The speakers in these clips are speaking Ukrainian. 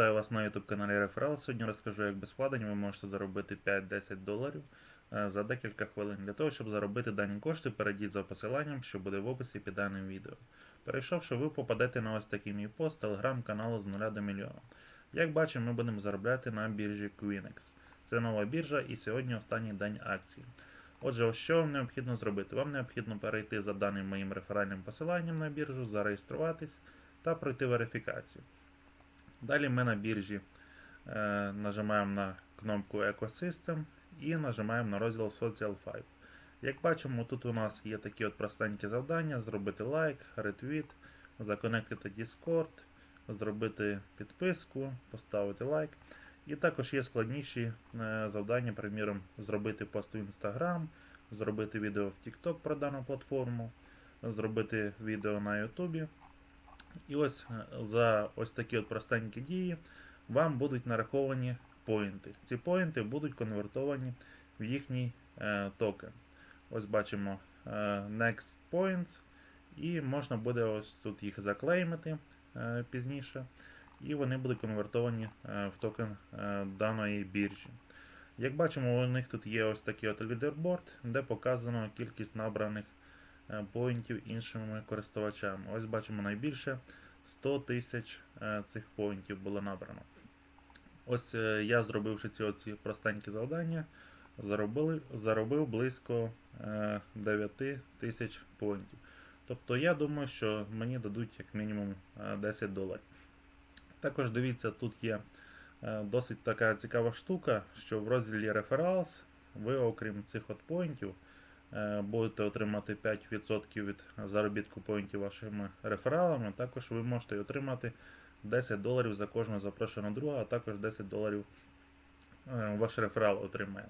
Вітаю вас на YouTube каналі Реферал. Сьогодні розкажу, як без вкладень ви можете заробити 5-10 доларів е, за декілька хвилин. Для того, щоб заробити дані кошти, перейдіть за посиланням, що буде в описі під даним відео. Перейшовши, ви попадете на ось такий мій пост телеграм-каналу з 0 до мільйона. Як бачимо, ми будемо заробляти на біржі Queenex. Це нова біржа і сьогодні останній день акції. Отже, що вам необхідно зробити? Вам необхідно перейти за даним моїм реферальним посиланням на біржу, зареєструватись та пройти верифікацію. Далі ми на біржі е, нажимаємо на кнопку Ecosystem і нажимаємо на розділ Social 5. Як бачимо, тут у нас є такі от простенькі завдання: зробити лайк, ретвіт, законектити Discord, зробити підписку, поставити лайк. І також є складніші е, завдання, приміром, зробити пост в Instagram, зробити відео в TikTok про дану платформу, зробити відео на YouTube. І ось е, за ось такі от простенькі дії вам будуть нараховані поінти. Ці поінти будуть конвертовані в їхній е, токен. Ось бачимо е, Next Points, і можна буде ось тут їх заклеймити е, пізніше, і вони будуть конвертовані е, в токен е, даної біржі. Як бачимо, у них тут є ось такий от лідерборд, де показано кількість набраних поінтів іншими користувачами. Ось бачимо найбільше 100 тисяч е, цих поінтів було набрано. Ось е, я, зробивши ці оці простенькі завдання, заробили, заробив близько е, 9 тисяч поінтів. Тобто я думаю, що мені дадуть як мінімум е, 10 доларів. Також дивіться, тут є е, досить така цікава штука, що в розділі Referrals ви, окрім цих от поінтів, е, будете отримати 5% від заробітку поінтів вашими рефералами. Також ви можете отримати 10 доларів за кожного запрошеного друга, а також 10 доларів е, ваш реферал отримає.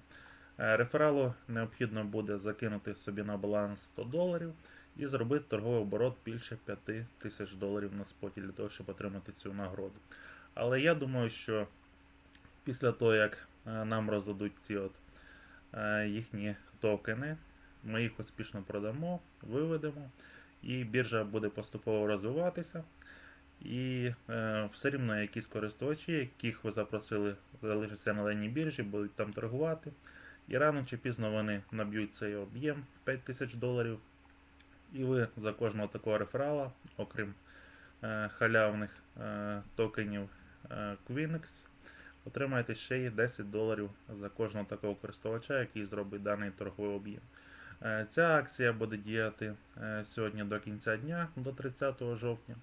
Е, Рефералу необхідно буде закинути собі на баланс 100 доларів і зробити торговий оборот більше 5 тисяч доларів на споті для того, щоб отримати цю нагороду. Але я думаю, що після того, як е, нам роздадуть ці от е, їхні токени, ми їх успішно продамо, виведемо, і біржа буде поступово розвиватися. І е, все рівно якісь користувачі, яких ви запросили залишитися на даній біржі, будуть там торгувати. І рано чи пізно вони наб'ють цей об'єм 5000 доларів. І ви за кожного такого реферала, окрім е, халявних е, токенів е, Queenex, отримаєте ще й 10 доларів за кожного такого користувача, який зробить даний торговий об'єм. Е, Ця акція буде діяти е, сьогодні до кінця дня, до 30 жовтня.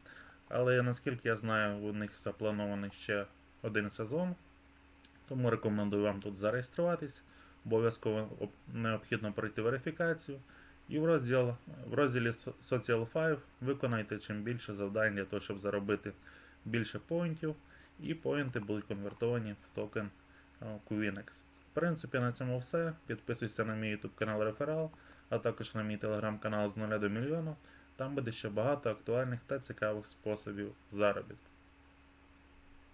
Але наскільки я знаю, у них запланований ще один сезон. Тому рекомендую вам тут зареєструватись. Обов'язково необхідно пройти верифікацію. І в, розділ, в розділі Social 5 виконайте чим більше завдань для того, щоб заробити більше поінтів. І поінти будуть конвертовані в токен е. В принципі, на цьому все. Підписуйся на мій YouTube канал Реферал, а також на мій телеграм-канал з 0 до мільйону. Там буде ще багато актуальних та цікавих способів заробітку.